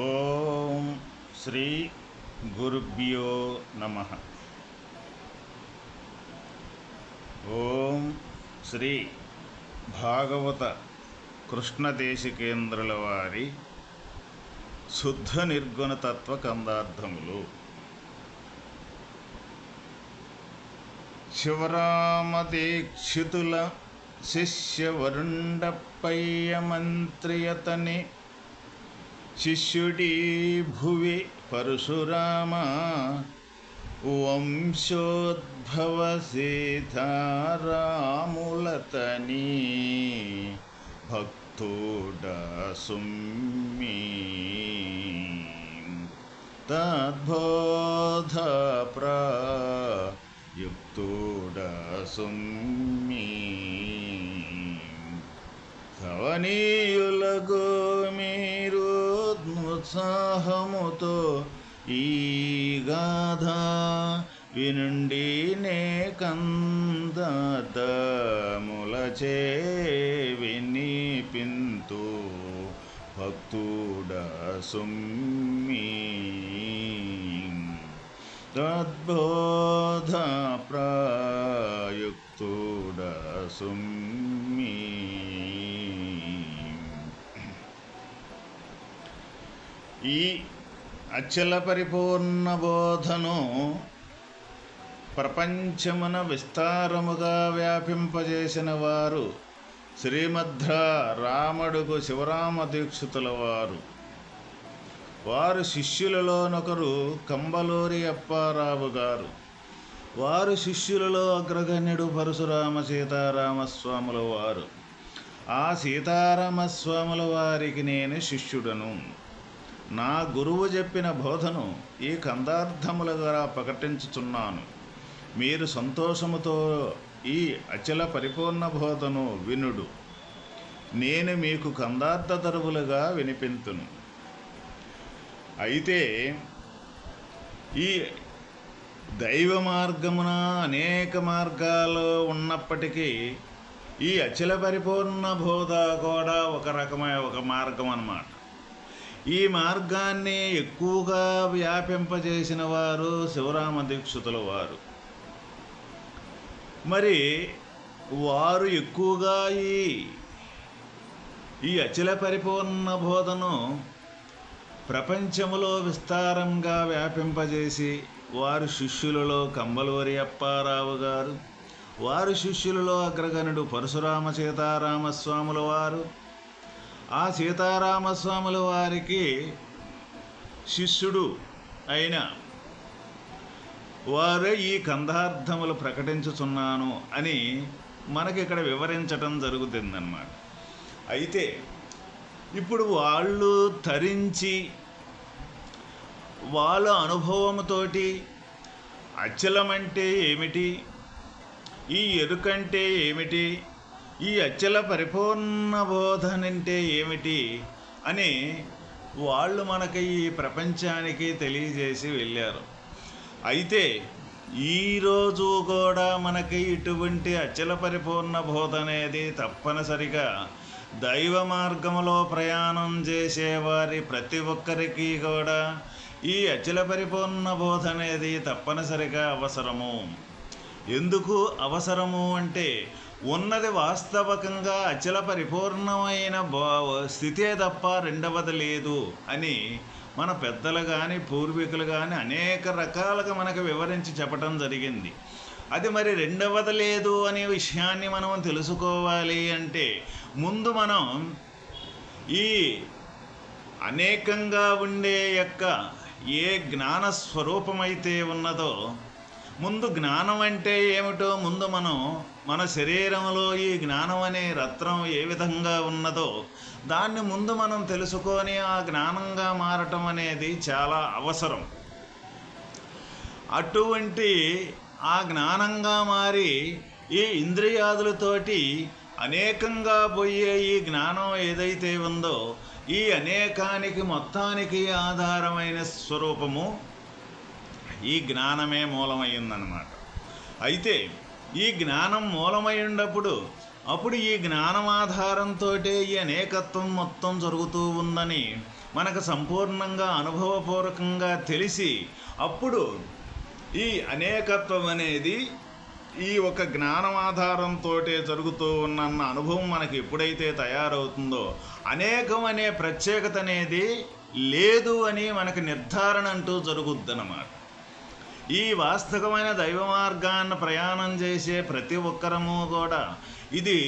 ఓం శ్రీ గురుభ్యో నమ. ఓం శ్రీ భాగవత కృష్ణదేశికేంద్రుల వారి శుద్ధ నిర్గుణ తత్వ కందార్థములు. శివరామదీక్షితుల శిష్యవరుండపయ్య మంత్రియతని శిష్యుడీ భువి పరశురామ వంశోద్భవ సీతారాములతని భక్తుడ సుమ్మి తద్బోధ ప్రయుక్తుడ ఉత్సాహముతో ఈ గాథ వినుండి నే కందములచే వినిపింతు భక్తుడ సుమ్మి. తద్బోధ ప్రయుక్తుడ సుమ్మి. ఈ అచల పరిపూర్ణ బోధను ప్రపంచమున విస్తారముగా వ్యాపింపజేసిన వారు శ్రీమధ్ర రామడుగు శివరామ దీక్షితుల వారు వారు శిష్యులలోనొకరు కంబలూరి అప్పారావు గారు. వారు శిష్యులలో అగ్రగణ్యుడు పరశురామ సీతారామస్వాముల వారు ఆ సీతారామస్వాముల వారికి నేను శిష్యుడను. నా గురువు చెప్పిన బోధను ఈ కందార్థములుగా ప్రకటించుచున్నాను. మీరు సంతోషముతో ఈ అచల పరిపూర్ణ బోధను వినుడు. నేను మీకు కందార్థ తరువులుగా వినిపింతును. అయితే ఈ దైవ మార్గమున అనేక మార్గాలు ఉన్నప్పటికీ ఈ అచల పరిపూర్ణ బోధ కూడా ఒక రకమైన ఒక మార్గం అన్నమాట ఈ మార్గాన్ని ఎక్కువగా వ్యాపింపజేసిన వారు శివరామ దీక్షితుల వారు. మరి వారు ఎక్కువగా ఈ ఈ అచల పరిపూర్ణ బోధను ప్రపంచములో విస్తారంగా వ్యాపింపజేసి వారు శిష్యులలో కంబలూరి అప్పారావు గారు వారు శిష్యులలో అగ్రగణుడు పరశురామ సీతారామస్వాముల వారు ఆ సీతారామస్వాముల వారికి శిష్యుడు అయిన వారే ఈ కందార్థములు ప్రకటించుచున్నాను అని మనకి ఇక్కడ వివరించటం జరుగుతుందన్నమాట. అయితే ఇప్పుడు వాళ్ళు తరించి వాళ్ళ అనుభవంతోటి అచలమంటే ఏమిటి? ఈ ఎరుకంటే ఏమిటి? ఈ అచల పరిపూర్ణ బోధనంటే ఏమిటి అని వాళ్ళు మనకి ఈ ప్రపంచానికి తెలియజేసి వెళ్ళారు. అయితే ఈరోజు కూడా మనకి ఇటువంటి అచల పరిపూర్ణ బోధ అనేది తప్పనిసరిగా దైవ మార్గంలో ప్రయాణం చేసేవారి ప్రతి ఒక్కరికి కూడా ఈ అచల పరిపూర్ణ బోధ అనేది తప్పనిసరిగా అవసరము. ఎందుకు అవసరము అంటే ఉన్నది వాస్తవకంగా అచల పరిపూర్ణమైన స్థితే తప్ప రెండవది లేదు అని మన పెద్దలు కానీ పూర్వీకులు కానీ అనేక రకాలుగా మనకు వివరించి చెప్పటం జరిగింది. అది మరి రెండవది లేదు అనే విషయాన్ని మనం తెలుసుకోవాలి అంటే ముందు మనం ఈ అనేకంగా ఉండే యొక్క ఏ జ్ఞాన స్వరూపమైతే ఉన్నదో ముందు జ్ఞానం అంటే ఏమిటో ముందు మనం మన శరీరంలో ఈ జ్ఞానం అనే రత్నం ఏ విధంగా ఉన్నదో దాన్ని ముందు మనం తెలుసుకొని ఆ జ్ఞానంగా మారటం అనేది చాలా అవసరం. అటువంటి ఆ జ్ఞానంగా మారి ఈ ఇంద్రియాదులతోటి అనేకంగా పోయే ఈ జ్ఞానం ఏదైతే ఉందో ఈ అనేకానికి మొత్తానికి ఆధారమైన స్వరూపము ఈ జ్ఞానమే మూలమయ్యిందనమాట అయితే ఈ జ్ఞానం మూలమై అప్పుడు ఈ జ్ఞానం ఆధారంతో ఈ అనేకత్వం మొత్తం జరుగుతూ ఉందని మనకు సంపూర్ణంగా అనుభవపూర్వకంగా తెలిసి అప్పుడు ఈ అనేకత్వం అనేది ఈ ఒక జ్ఞానం ఆధారంతో జరుగుతూ ఉన్న అనుభవం మనకి ఎప్పుడైతే తయారవుతుందో అనేకం అనే ప్రత్యేకత అనేది లేదు అని మనకు నిర్ధారణ అంటూ జరుగుద్దన్నమాట. ఈ వాస్తవమైన దైవ మార్గాన్ని ప్రయాణం చేసే ప్రతి ఒక్కరము కూడా ఇది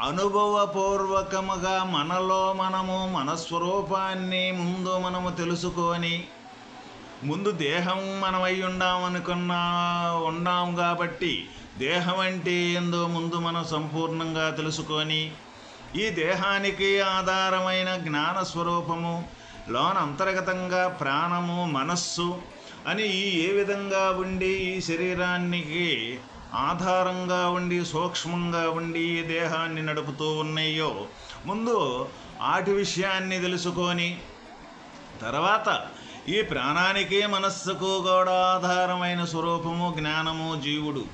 అనుభవపూర్వకముగా మనలో మనము మనస్వరూపాన్ని ముందు మనము తెలుసుకొని ముందు దేహం మనమై ఉండామనుకున్నా ఉన్నాం కాబట్టి దేహం అంటే ఏందో ముందు మనం సంపూర్ణంగా తెలుసుకొని ఈ దేహానికి ఆధారమైన జ్ఞాన స్వరూపము లోన అంతర్గతంగా ప్రాణము మనస్సు అని ఈ ఏ విధంగా ఉండి ఈ శరీరానికి ఆధారంగా ఉండి సూక్ష్మంగా ఉండి ఈ దేహాన్ని నడుపుతూ ఉన్నాయో ముందు ఆటి విషయాన్ని తెలుసుకొని తర్వాత ఈ ప్రాణానికి మనస్సుకు కూడా ఆధారమైన స్వరూపము జ్ఞానము జీవుడు.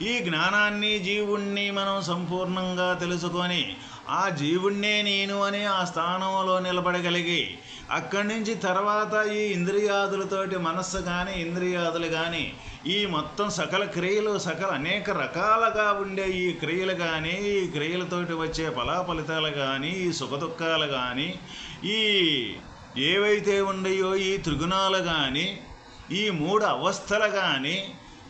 ఈ జ్ఞానాన్ని జీవుణ్ణి మనం సంపూర్ణంగా తెలుసుకొని ఆ జీవుణ్ణే నేను అని ఆ స్థానంలో నిలబడగలిగి అక్కడి నుంచి తర్వాత ఈ ఇంద్రియాదులతోటి మనస్సు కానీ ఇంద్రియాదులు కానీ ఈ మొత్తం సకల క్రియలు సకల అనేక రకాలుగా ఉండే ఈ క్రియలు కానీ ఈ క్రియలతోటి వచ్చే ఫలాఫలితాలు కానీ ఈ సుఖదుఖాలు కానీ ఈ ఏవైతే ఉండయో ఈ త్రిగుణాలు కానీ ఈ మూడు అవస్థలు కానీ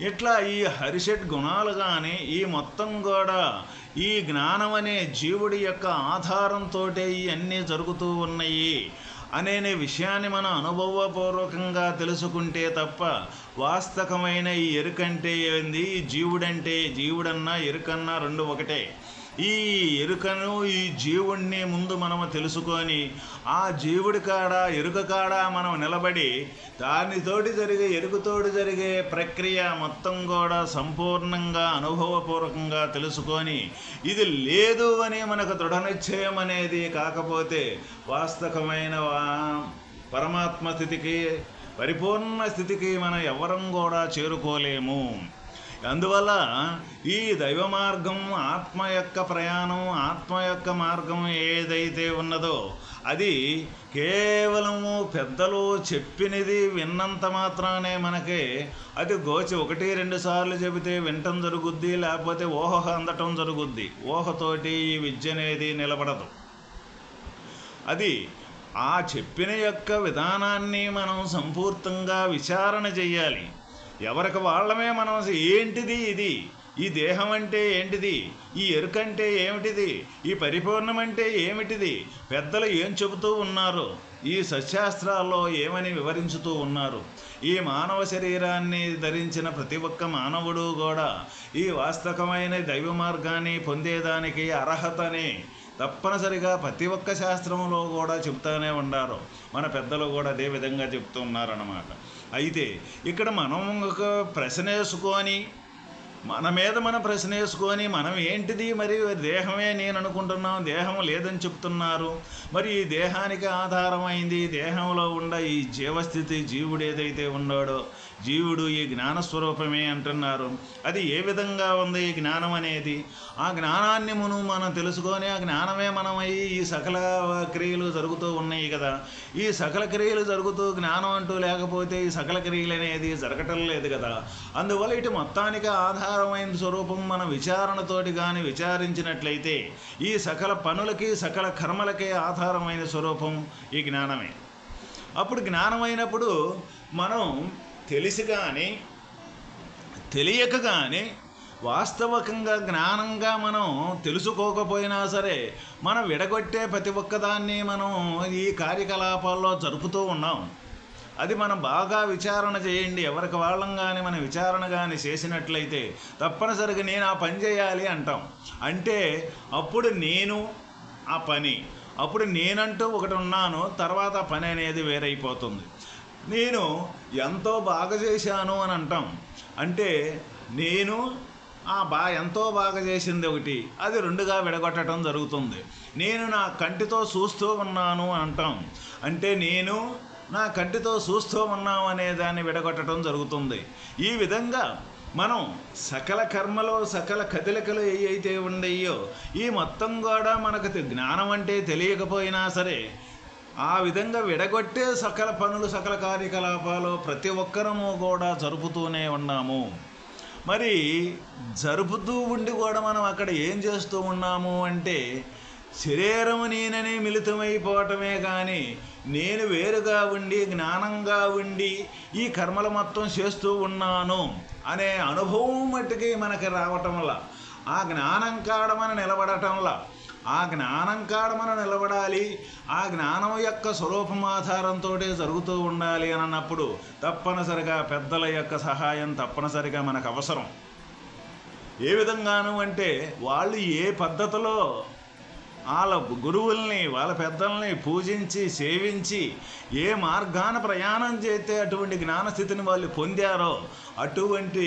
ఇట్లా ఈ హరిషట్ గుణాలు కానీ ఈ మొత్తం కూడా ఈ జ్ఞానం అనే జీవుడి యొక్క ఆధారంతో ఇవన్నీ జరుగుతూ ఉన్నాయి అనే విషయాన్ని మనం అనుభవపూర్వకంగా తెలుసుకుంటే తప్ప వాస్తవమైన ఈ ఎరుకంటే ఏంది? ఈ జీవుడంటే జీవుడన్నా ఎరుకన్నా రెండు ఒకటే. ఈ ఎరుకను ఈ జీవుణ్ణి ముందు మనము తెలుసుకొని ఆ జీవుడి కాడ ఎరుక కాడ మనం నిలబడి దానితోటి జరిగే ఎరుకతోటి జరిగే ప్రక్రియ మొత్తం కూడా సంపూర్ణంగా అనుభవపూర్వకంగా తెలుసుకొని ఇది లేదు అని మనకు దృఢ నిశ్చయం అనేది కాకపోతే వాస్తవమైన పరమాత్మ స్థితికి పరిపూర్ణ స్థితికి మనం ఎవరం కూడా చేరుకోలేము. అందువల్ల ఈ దైవ మార్గం ఆత్మ యొక్క ప్రయాణం ఆత్మ యొక్క మార్గం ఏదైతే ఉన్నదో అది కేవలము పెద్దలు చెప్పినది విన్నంత మాత్రానే మనకి. అది గోచి ఒకటి రెండు సార్లు చెబితే వినటం జరుగుద్ది లేకపోతే ఊహ అందటం జరుగుద్ది. ఊహతోటి ఈ విద్య అనేది నిలబడదు. అది ఆ చెప్పిన యొక్క విధానాన్ని మనం సంపూర్తంగా విచారణ చెయ్యాలి. ఎవరికి వాళ్ళమే మనం ఏంటిది ఇది? ఈ దేహం అంటే ఏంటిది? ఈ ఎరుకంటే ఏమిటిది? ఈ పరిపూర్ణం అంటే ఏమిటిది? పెద్దలు ఏం చెబుతూ ఉన్నారు? ఈ సశాస్త్రాల్లో ఏమని వివరించుతూ ఉన్నారు? ఈ మానవ శరీరాన్ని ధరించిన ప్రతి ఒక్క మానవుడు కూడా ఈ వాస్తవమైన దైవ మార్గాన్ని పొందేదానికి అర్హతని తప్పనిసరిగా ప్రతి ఒక్క శాస్త్రంలో కూడా చెబుతూనే ఉన్నారు మన పెద్దలు కూడా అదే విధంగా చెప్తున్నారన్నమాట అయితే ఇక్కడ మనం ఒక ప్రశ్న వేసుకొని మన మీద మనం ప్రశ్న వేసుకొని మనం ఏంటిది మరి దేహమే నేను అనుకుంటున్నాం దేహం లేదని చెప్తున్నారు. మరి ఈ దేహానికి ఆధారమైంది దేహంలో ఉండ ఈ జీవస్థితి జీవుడు ఏదైతే ఉన్నాడో జీవుడు ఈ జ్ఞానస్వరూపమే అంటున్నారు. అది ఏ విధంగా ఉంది ఈ జ్ఞానం అనేది? ఆ జ్ఞానాన్ని మనం మనం తెలుసుకొని ఆ జ్ఞానమే మనమై ఈ సకల క్రియలు జరుగుతూ ఉన్నాయి కదా. ఈ సకల క్రియలు జరుగుతూ జ్ఞానం అంటూ లేకపోతే ఈ సకల క్రియలు అనేది జరగటం లేదు కదా. అందువల్ల ఇటు మొత్తానికి ఆధారమైన స్వరూపం మన విచారణతోటి కానీ విచారించినట్లయితే ఈ సకల పనులకి సకల కర్మలకే ఆధారమైన స్వరూపం ఈ జ్ఞానమే. అప్పుడు జ్ఞానమైనప్పుడు మనం తెలిసి కానీ తెలియక కానీ వాస్తవకంగా జ్ఞానంగా మనం తెలుసుకోకపోయినా సరే మనం విడగొట్టే ప్రతి ఒక్కదాన్ని మనం ఈ కార్యకలాపాల్లో జరుపుతూ ఉన్నాం. అది మనం బాగా విచారణ చేయండి. ఎవరికి వాళ్ళం కానీ మనం విచారణ కానీ చేసినట్లయితే తప్పనిసరిగా నేను ఆ పని చేయాలి అంటాం. అంటే అప్పుడు నేను ఆ పని అప్పుడు నేనంటూ ఒకటి ఉన్నాను తర్వాత ఆ పని అనేది వేరైపోతుంది. నేను ఎంతో బాగా చేశాను అని అంటాం. అంటే నేను ఆ బా ఎంతో బాగా చేసింది ఒకటి అది రెండుగా విడగొట్టడం జరుగుతుంది. నేను నా కంటితో చూస్తూ ఉన్నాను అంటాం. అంటే నేను నా కంటితో చూస్తూ ఉన్నాం అనే దాన్ని విడగొట్టడం జరుగుతుంది. ఈ విధంగా మనం సకల కర్మలో సకల కదలికలు ఏవైతే ఉండయో ఈ మొత్తం కూడా మనకు జ్ఞానం అంటే తెలియకపోయినా సరే ఆ విధంగా విడగొట్టే సకల పనులు సకల కార్యకలాపాలు ప్రతి ఒక్కరము కూడా జరుపుతూనే ఉన్నాము. మరి జరుపుతూ ఉండి కూడా మనం అక్కడ ఏం చేస్తూ ఉన్నాము అంటే శరీరము నేననే మిళితమైపోవటమే కానీ నేను వేరుగా ఉండి జ్ఞానంగా ఉండి ఈ కర్మలు మొత్తం చేస్తూ ఉన్నాను అనే అనుభవం మట్టుకి మనకి రావటంలా ఆ జ్ఞానం కాడమని నిలబడటం నిలబడటంలా ఆ జ్ఞానం కాడమని నిలబడాలి ఆ జ్ఞానం యొక్క స్వరూపం ఆధారంతో జరుగుతూ ఉండాలి అని అన్నప్పుడు తప్పనిసరిగా పెద్దల యొక్క సహాయం తప్పనిసరిగా మనకు అవసరం. ఏ విధంగాను అంటే వాళ్ళు ఏ పద్ధతిలో వాళ్ళ గురువుల్ని వాళ్ళ పెద్దల్ని పూజించి సేవించి ఏ మార్గాన ప్రయాణం చేస్తే అటువంటి జ్ఞానస్థితిని వాళ్ళు పొందారో అటువంటి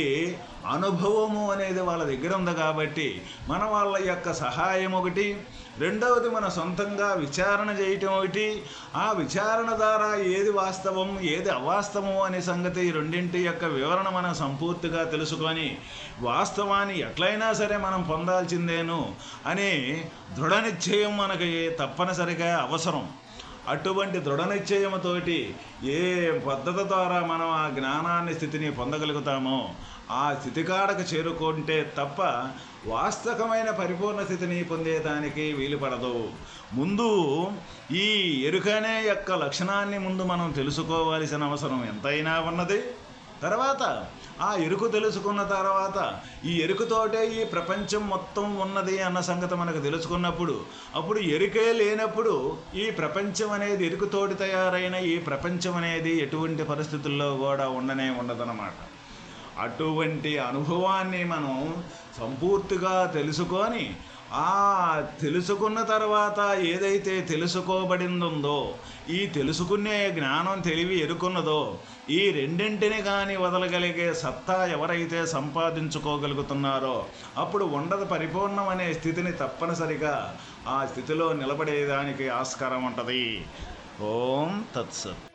అనుభవము అనేది వాళ్ళ దగ్గర ఉంది కాబట్టి మన వాళ్ళ యొక్క సహాయం ఒకటి. రెండవది మన సొంతంగా విచారణ చేయటం ఒకటి. ఆ విచారణ ద్వారా ఏది వాస్తవం ఏది అవాస్తవం అనే సంగతి రెండింటి యొక్క వివరణ మనం సంపూర్తిగా తెలుసుకొని వాస్తవాన్ని ఎట్లయినా సరే మనం పొందాల్సిందేను అనే దృఢ నిశ్చయం మనకి తప్పనిసరిగా అవసరం. అటువంటి దృఢ నిశ్చయముతోటి ఏ పద్ధతి ద్వారా మనం ఆ జ్ఞానాన్ని స్థితిని పొందగలుగుతామో ఆ స్థితికాడకు చేరుకుంటే తప్ప వాస్తవమైన పరిపూర్ణ స్థితిని పొందేదానికి వీలు పడదు ముందు ఈ ఎరుకనే యొక్క లక్షణాన్ని ముందు మనం తెలుసుకోవాల్సిన అవసరం ఎంతైనా ఉన్నది. తర్వాత ఆ ఎరుకు తెలుసుకున్న తర్వాత ఈ ఎరుకుతోటే ఈ ప్రపంచం మొత్తం ఉన్నది అన్న సంగతి మనకు తెలుసుకున్నప్పుడు అప్పుడు ఎరుకే లేనప్పుడు ఈ ప్రపంచం అనేది ఎరుకుతోటి తయారైన ఈ ప్రపంచం అనేది ఎటువంటి పరిస్థితుల్లో కూడా ఉండనే ఉండదన్నమాట. అటువంటి అనుభవాన్ని మనం సంపూర్తిగా తెలుసుకొని ఆ తెలుసుకున్న తర్వాత ఏదైతే తెలుసుకోబడిందో ఈ తెలుసుకునే జ్ఞానం తెలివి ఎరుకున్నదో ఈ రెండింటిని కానీ వదలగలిగే సత్తా ఎవరైతే సంపాదించుకోగలుగుతున్నారో అప్పుడు ఉండదు పరిపూర్ణం అనే స్థితిని తప్పనిసరిగా ఆ స్థితిలో నిలబడేదానికి ఆస్కారం ఉంటుంది. ఓం తత్సత్.